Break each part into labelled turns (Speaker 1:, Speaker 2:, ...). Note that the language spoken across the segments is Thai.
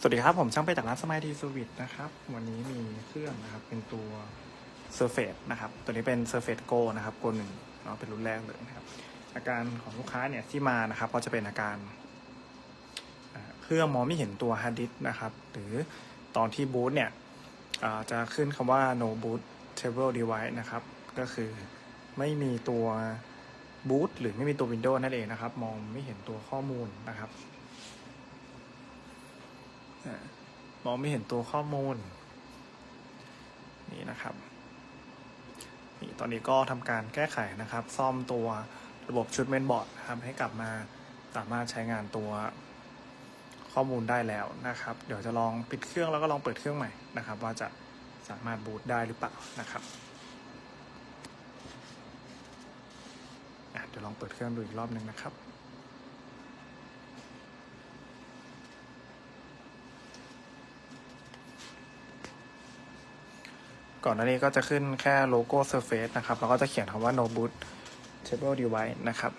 Speaker 1: สวัสดีครับ ผมช่างไปจากร้านสม i ยทีสวิตนะครับ วันนี้มีเครื่องนะครับ เป็นตัว Surface นะครับ ตัวนี้เป็น Surface Go นะครับ Go หนึ่งเนาะเป็นรุ่นแรกเลยนะครับ อาการของลูกค้าเนี่ยที่มานะครับ ก็จะเป็นอาการเครื่องมองไม่เห็นตัวฮาร์ดดิสนะครับ หรือตอนที่บูตเนี่ยจะขึ้นคำว่า no boot table device นะครับ ก็คือไม่มีตัวบูตหรือไม่มีตัว Windows นั่นเองนะครับ มองไม่เห็นตัวข้อมูลนะครับ มองไม่เห็นตัวข้อมูล นี่นะครับ นี่ตอนนี้ก็ทำการแก้ไขนะครับ ซ่อมตัวระบบชุดเมนบอร์ดนะครับให้กลับมาสามารถใช้งานตัวข้อมูลได้แล้วนะครับ เดี๋ยวจะลองปิดเครื่องแล้วก็ลองเปิดเครื่องใหม่นะครับ ว่าจะสามารถบูตได้หรือเปล่านะครับเดี๋ยวลองเปิดเครื่องดูอีกรอบหนึ่งนะครับ ก่อนหน้านี้ก็จะขึ้นแค่โลโก้ Surface นะครับ แล้วก็จะเขียนคำว่า No Boot Table Device นะครับ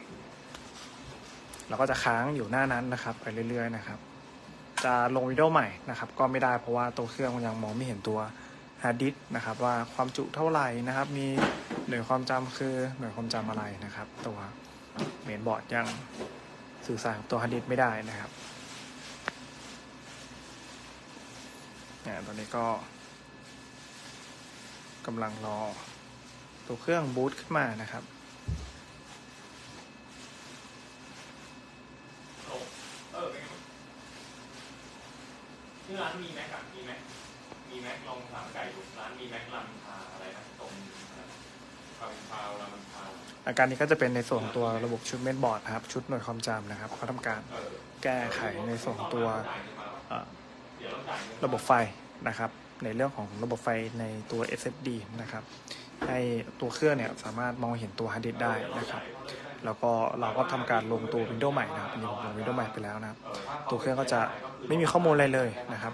Speaker 1: แล้วก็จะค้างอยู่หน้านั้นนะครับ ไปเรื่อย ๆ นะครับ จะลงวิดีโอใหม่นะครับ ก็ไม่ได้เพราะว่าตัวเครื่องมันยังมองไม่เห็นตัวฮาร์ดดิสนะครับ ว่าความจุเท่าไหร่นะครับ มีหน่วยความจำคือหน่วยความจำอะไรนะครับ ตัวเมนบอร์ดยังสื่อสารกับตัวฮาร์ดดิสไม่ได้นะครับเนี่ยตอนนี้ก็ กำลังรอ ตัวเครื่องบูตขึ้นมานะครับ
Speaker 2: เออเป็นไงบ้างที่ร้านมีแม็กอะมีแม็กมีแม็กลองถามไก่ดูร้านมีแม็กลำพาอะไรนะตรงอะไรนะลำพาวลำพาว
Speaker 1: อาการนี้ก็จะเป็นในส่วนของตัวระบบชุดเมนบอร์ดนะครับ ชุดหน่วยความจำนะครับเขาทำการ
Speaker 2: เออ
Speaker 1: แก้ไขในส่วนของตัว
Speaker 2: จ่ายเงินมาปะ
Speaker 1: เอ่อ
Speaker 2: เดี๋ยวเราจ่ายเงิน
Speaker 1: ระบบไฟนะครับ ในเรื่องของระบบไฟในตัว SSD นะครับ ให้ตัวเครื่องเนี่ยสามารถมองเห็นตัวฮาร์ดดิสได้นะครับ แล้วก็เราก็ทำการลงตัว Windows ใหม่นะครับนนี้ผมลง Windows ใหม่ไปแล้วนะครับ ตัวเครื่องก็จะไม่มีข้อมูลอะไรเลยนะครับ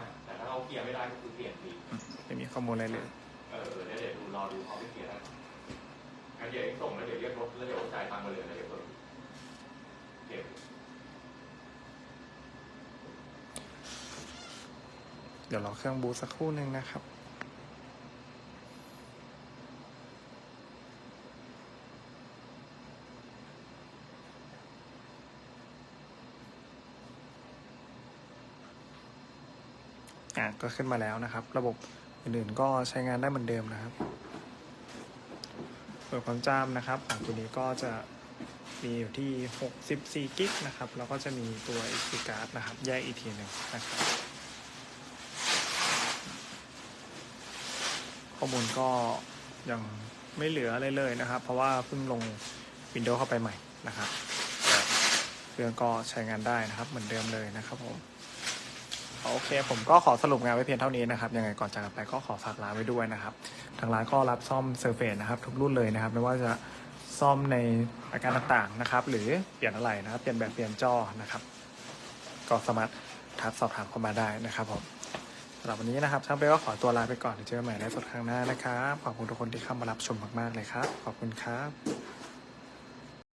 Speaker 2: ไม่
Speaker 1: มีข้อมูลอะไรเลย
Speaker 2: เออเดี๋ยวดูรอดูเขาไปเคลียร์ได้งั้นเดี๋ยวส่งแล้วเดี๋ยวเรียกรถแล้วเดี๋ยวจ่ายตังค์มาเลยแล้วเดี๋ยวเปิดเก็บ
Speaker 1: เดี๋ยวรอเครื่องบูตสักครู่หนึ่งนะครับอะก็ขึ้นมาแล้วนะครับ ระบบอื่นๆก็ใช้งานได้เหมือนเดิมนะครับเปิดความจำนะครับของตัวนี้ก็จะมีอยู่ที่ 64 กิกนะครับ แล้วก็จะมีตัว SD card นะครับ แยกอีกทีหนึ่งนะครับ ข้อมูลก็ยังไม่เหลืออะไรเลยนะครับ เพราะว่าเพิ่งลง Windows เข้าไปใหม่นะครับเครื่องก็ใช้งานได้นะครับ เหมือนเดิมเลยนะครับผมโอเค ผมก็ขอสรุปงานไว้เพียงเท่านี้นะครับ ยังไงก่อนจากกันไปก็ขอฝากร้านไว้ด้วยนะครับ ทางร้านก็รับซ่อมเซอร์เฟสนะครับ ทุกรุ่นเลยนะครับ ไม่ว่าจะซ่อมในอาการต่างๆนะครับ หรือเปลี่ยนอะไรนะครับ เปลี่ยนแบบเปลี่ยนจอนะครับ ก็สามารถทักสอบถามเข้ามาได้นะครับผมำหรับวันนี้นะครับช่างเป้ก็ขอตัวลาไปก่อนเดี๋ยวเจอกันใหม่ในสดครั้งหน้านะครับ ขอบคุณทุกคนที่เข้ามารับชมมากๆเลยครับ ขอบคุณครับ